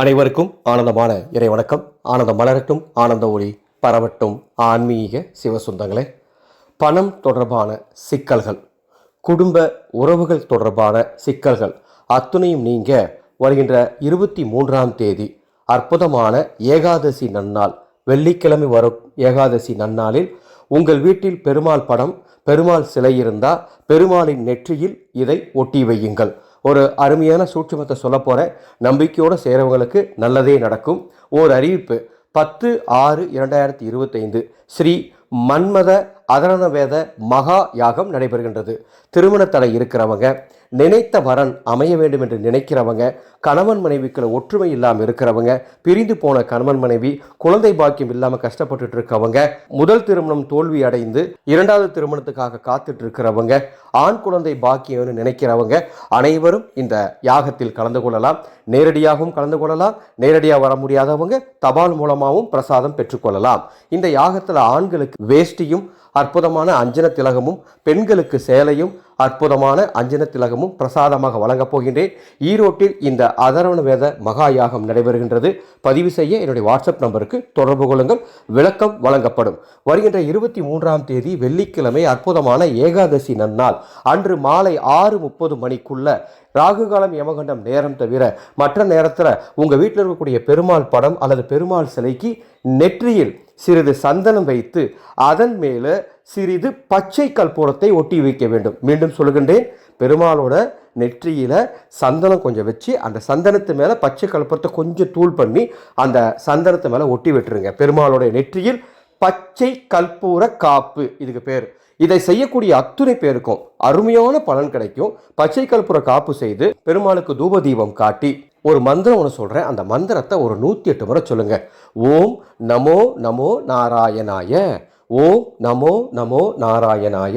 அனைவருக்கும் ஆனந்தமான இறை வணக்கம். ஆனந்தம் மலரட்டும் ஆனந்த ஒளி பரவட்டும். ஆன்மீக சிவசுந்தங்களே பணம் தொடர்பான சிக்கல்கள் குடும்ப உறவுகள் தொடர்பான சிக்கல்கள் அத்துணையும் நீங்க வருகின்ற இருபத்தி மூன்றாம் தேதி அற்புதமான ஏகாதசி நன்னாள் வெள்ளிக்கிழமை வரும் ஏகாதசி நன்னாளில் உங்கள் வீட்டில் பெருமாள் படம் பெருமாள் சிலை இருந்தால் பெருமாளின் நெற்றியில் இதை ஒட்டி வையுங்கள். ஒரு அருமையான சூட்சுமத்தை சொல்ல போகிறேன் நம்பிக்கையோடு செய்கிறவங்களுக்கு நல்லதே நடக்கும். ஓர் அறிவிப்பு. பத்து ஆறு இரண்டாயிரத்தி இருபத்தைந்து ஸ்ரீ மன்மத அதரண வேத மகா யாகம் நடைபெறுகின்றது. திருமண தடை இருக்கிறவங்க நினைத்த வரன் அமைய வேண்டும் என்று நினைக்கிறவங்க கணவன் மனைவிக்குள்ள ஒற்றுமை இல்லாமல் இருக்கிறவங்க பிரிந்து போன கணவன் மனைவி குழந்தை பாக்கியம் இல்லாமல் கஷ்டப்பட்டுட்டு இருக்கவங்க முதல் திருமணம் தோல்வி அடைந்து இரண்டாவது திருமணத்துக்காக காத்துட்டு இருக்கிறவங்க ஆண் குழந்தை பாக்கியம்னு நினைக்கிறவங்க அனைவரும் இந்த யாகத்தில் கலந்து கொள்ளலாம். நேரடியாகவும் கலந்து கொள்ளலாம். நேரடியாக வர முடியாதவங்க தபால் மூலமாகவும் பிரசாதம் பெற்றுக்கொள்ளலாம் இந்த யாகத்தில் ஆண்களுக்கு வேஷ்டியும் அற்புதமான அஞ்சன திலகமும் பெண்களுக்கு சேலையும் அற்புதமான அஞ்சன திலகமும் பிரசாதமாக வழங்கப் போகின்றேன். ஈரோட்டில் இந்த அதரவண வேத மகா யாகம் நடைபெறுகின்றது. பதிவு செய்ய என்னுடைய வாட்ஸ்அப் நம்பருக்கு தொடர்பு கொள்ளுங்கள். விளக்கம் வழங்கப்படும். வருகின்ற இருபத்தி மூன்றாம் தேதி வெள்ளிக்கிழமை அற்புதமான ஏகாதசி நன்னாள். அன்று மாலை ஆறு முப்பது மணிக்குள்ள ராகுகாலம் யமகண்டம் நேரம் தவிர மற்ற நேரத்தில் உங்கள் வீட்டில் இருக்கக்கூடிய பெருமாள் படம் அல்லது பெருமாள் சிலைக்கு நெற்றியில் சிறிது சந்தனம் வைத்து அதன் மேலே சிறிது பச்சை கற்பூரத்தை ஒட்டி வைக்க வேண்டும். மீண்டும் சொல்லுகின்றேன் பெருமாளோட நெற்றியில் சந்தனம் கொஞ்சம் வச்சு அந்த சந்தனத்து மேலே பச்சை கற்பூரத்தை கொஞ்சம் தூள் பண்ணி அந்த சந்தனத்து மேலே ஒட்டி விட்டுருங்க. பெருமாளோட நெற்றியில் பச்சை கற்பூர காப்பு இதுக்கு பேர். இதை செய்யக்கூடிய அத்துணை பேருக்கும் அருமையான பலன் கிடைக்கும். பச்சை கற்பூர காப்பு செய்து பெருமாளுக்கு தூப தீபம் காட்டி ஒரு மந்திரம் ஒன்று சொல்கிறேன் அந்த மந்திரத்தை ஒரு நூற்றி எட்டு முறை சொல்லுங்க. ஓம் நமோ நமோ நாராயணாய ஓம் நமோ நமோ நாராயணாய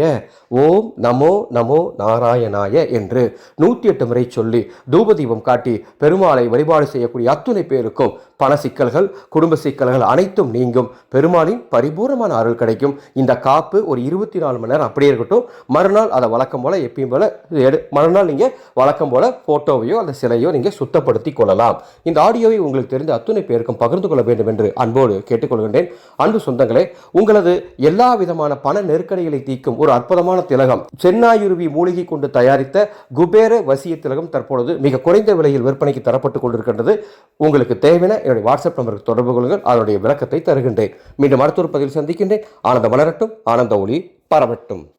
ஓம் நமோ நமோ நாராயணாய என்று நூற்றி எட்டு முறை சொல்லி தூபதீபம் காட்டி பெருமாளை வழிபாடு செய்யக்கூடிய அத்துணை பேருக்கும் பண சிக்கல்கள் குடும்ப சிக்கல்கள் அனைத்தும் நீங்கும். பெருமாளின் பரிபூர்ணமான அருள் கிடைக்கும். இந்த காப்பு ஒரு இருபத்தி நாலு மணி நேரம் அப்படியே இருக்கட்டும். மறுநாள் அதை வழக்கம் போல் எப்பயும் போல் எடு மறுநாள் நீங்கள் வழக்கம் போல் ஃபோட்டோவையோ அந்த சிலையோ நீங்கள் சுத்தப்படுத்தி கொள்ளலாம். இந்த ஆடியோவை உங்களுக்கு தெரிந்த அத்துணை பேருக்கும் பகிர்ந்து கொள்ள வேண்டும் என்று அன்போடு கேட்டுக்கொள்கின்றேன். அன்பு சொந்தங்களே உங்களது எல்லா விதமான பண நெருக்கடிகளை தீர்க்கும் ஒரு அற்புதமான திலகம். சென்னாயுருவி மூலிகை கொண்டு தயாரித்த குபேர வசிய திலகம் தற்பொழுது மிக குறைந்த விலையில் விற்பனைக்கு தரப்பட்டுக் கொண்டிருக்கின்றது. உங்களுக்கு தேவையான என்னுடைய வாட்ஸ்அப் நம்பருக்கு தொடர்பு கொள்ளுங்கள். அதனுடைய விளக்கத்தை தருகின்றேன். மீண்டும் அடுத்த ஒரு சந்திக்கின்றேன். ஆனந்த மலரட்டும். ஆனந்த ஒளி பரவட்டும்.